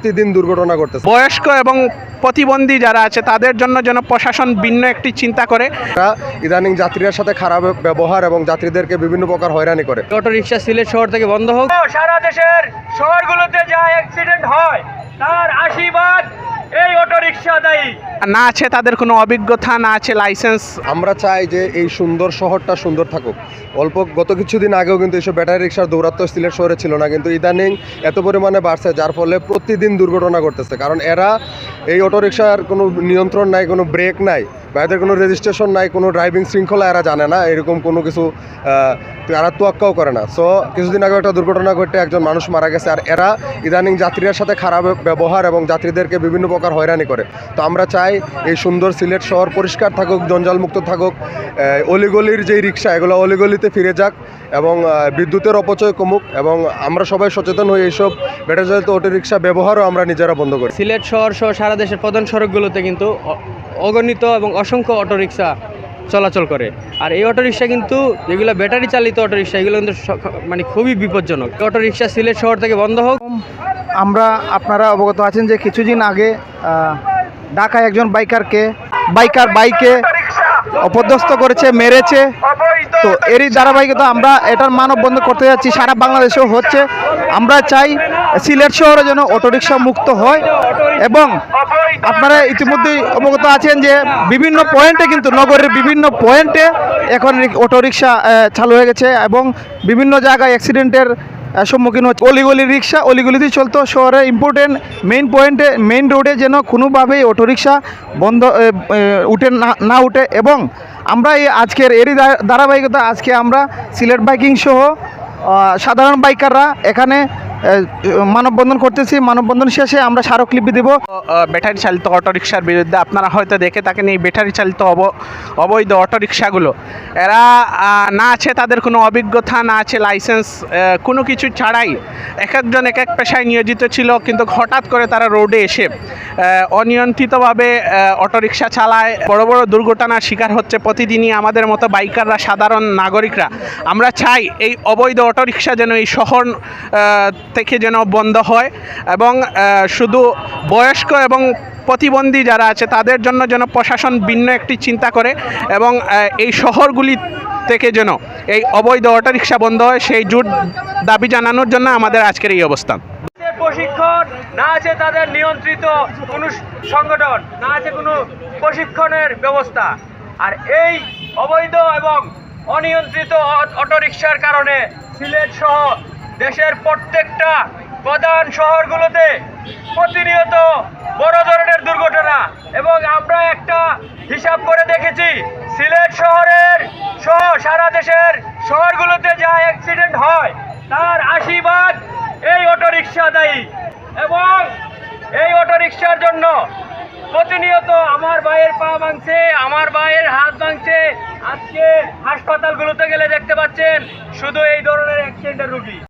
প্রতিদিন দুর্ঘটনা ঘটতেছে। বয়স্ক এবং প্রতিবন্ধী যারা আছে তাদের জন্য যেন প্রশাসন ভিন্ন একটি চিন্তা করে। ইদানিং যাত্রীদের সাথে খারাপ ব্যবহার এবং যাত্রীদেরকে বিভিন্ন প্রকার হয়রানি করে। অটো রিক্সা সিলেট শহর থেকে বন্ধ হোক। সারা দেশের শহরগুলোতে যা অ্যাক্সিডেন্ট হয় তার আশীর্বাদ এই অটো রিক্সা দায়ী। না আছে তাদের কোনো অভিজ্ঞতা না আছে লাইসেন্স? আমরা চাই যে এই সুন্দর শহরটা সুন্দর থাকুক। অল্প গত কিছুদিন আগেও কিন্তু এইসব ব্যাটারি রিক্সার দৌরাত্ম সিলেট শহরে ছিল না কিন্তু ইদানিং এত পরিমাণে বাড়ছে যার ফলে প্রতিদিন দুর্ঘটনা ঘটতেছে। কারণ এরা এই অটো রিক্সার কোনো নিয়ন্ত্রণ নাই কোনো ব্রেক নাই। বা এদের কোনো রেজিস্ট্রেশন নাই, কোনো ড্রাইভিং শৃঙ্খলা এরা জানে না, এরকম কোনো কিছু এরা তোয়াক্কাও করে না। সো কিছুদিন আগে একটা দুর্ঘটনা ঘটে, একজন মানুষ মারা গেছে, আর এরা ইদানিং যাত্রীদের সাথে খারাপ ব্যবহার এবং যাত্রীদেরকে বিভিন্ন প্রকার হয়রানি করে। তো আমরা চাই এই সুন্দর সিলেট শহর পরিষ্কার থাকুক জঞ্জালমুক্ত থাকুক অলিগলির যেই রিক্সা, এগুলো অলিগলিতে ফিরে যাক এবং বিদ্যুতের অপচয় কমুক এবং আমরা সবাই সচেতন হই এইসব ব্যাটারি চালিত অটো রিক্সা ব্যবহারও আমরা নিজেরা বন্ধ করি। সিলেট শহর সহ সারা দেশের প্রধান সড়কগুলোতে কিন্তু অগণিত এবং অসংখ্য অটো রিক্সা চলাচল করে। আর এই অটো রিক্সা কিন্তু যেগুলো ব্যাটারি চালিত অটো রিক্সা এগুলো কিন্তু মানে খুবই বিপজ্জনক। অটো রিক্সা সিলেট শহর থেকে বন্ধ হোক। আমরা, আপনারা অবগত আছেন যে কিছুদিন আগে ঢাকায় একজন বাইকারকে, বাইকার বাইকে অপদস্থ করেছে, মেরেছে। তো এরই ধারাবাহিকতা আমরা এটার মানববন্ধ করতে যাচ্ছি। সারা বাংলাদেশেও হচ্ছে। আমরা চাই সিলেট শহরে যেন অটোরিকশা মুক্ত হয় এবং আপনারা ইতিমধ্যেই অবগত আছেন যে বিভিন্ন পয়েন্টে কিন্তু নগরের বিভিন্ন পয়েন্টে এখন অটোরিকশা চালু হয়ে গেছে এবং বিভিন্ন জায়গায় অ্যাক্সিডেন্টের সম্মুখীন হচ্ছে। অলিগলি রিক্সা অলিগলিতেই চলতো। শহরে ইম্পর্টেন্ট মেইন পয়েন্টে মেইন রোডে যেন কোনোভাবেই অটোরিকশা বন্ধ উঠে না না উঠে এবং আমরা এই আজকের এরই ধারাবাহিকতা, আজকে আমরা সিলেট বাইকিং সহ সাধারণ বাইকাররা এখানে মানববন্ধন করতেছি। মানববন্ধন শেষে আমরা স্মারকলিপি দেব। ব্যাটারি চালিত অটোরিকশার বিরুদ্ধে আপনারা হয়তো দেখে থাকেন এই ব্যাটারি চালিত অব, অবৈধ অটোরিকশাগুলো। এরা না আছে তাদের কোনো অভিজ্ঞতা, না আছে লাইসেন্স কোনো কিছু ছাড়াই এক একজন এক এক পেশায় নিয়োজিত ছিল, কিন্তু হঠাৎ করে তারা রোডে এসে অনিয়ন্ত্রিতভাবে অটোরিকশা চালায়। বড় বড় দুর্ঘটনার শিকার হচ্ছে প্রতিদিনই আমাদের মতো বাইকাররা, সাধারণ নাগরিকরা। আমরা চাই এই অবৈধ অটোরিকশা যেন এই শহর থেকে যেন বন্ধ হয় এবং শুধু বয়স্ক এবং প্রতিবন্ধী যারা আছে তাদের জন্য যেন প্রশাসন ভিন্ন একটি চিন্তা করে এবং এই শহরগুলি থেকে যেন এই অবৈধ অটোরিকশা বন্ধ হয়, সেই জোট দাবি জানানোর জন্য আমাদের আজকের এই অবস্থান। প্রশিক্ষণ, না আছে তাদের নিয়ন্ত্রিত কোনো সংগঠন, না আছে কোনো প্রশিক্ষণের ব্যবস্থা। আর এই অবৈধ এবং অনিয়ন্ত্রিত অটোরিকশার কারণে সিলেট সহ দেশের প্রত্যেকটা প্রধান শহরগুলোতে প্রতিনিয়ত বড় ধরনের দুর্ঘটনা। এবং আমরা একটা হিসাব করে দেখেছি, সিলেট শহরের সহ সারা দেশের শহরগুলোতে যা অ্যাক্সিডেন্ট হয়, তার আশীর্বাদ এই অটোরিকশা দায়ী। এবং এই অটোরিকশার জন্য প্রতিনিয়ত আমার ভাইয়ের পা ভাঙছে, আমার ভাইয়ের হাত ভাঙছে। আজকে হাসপাতালগুলোতে গেলে দেখতে পাচ্ছেন, শুধু এই ধরনের অ্যাক্সিডেন্টের রুগী।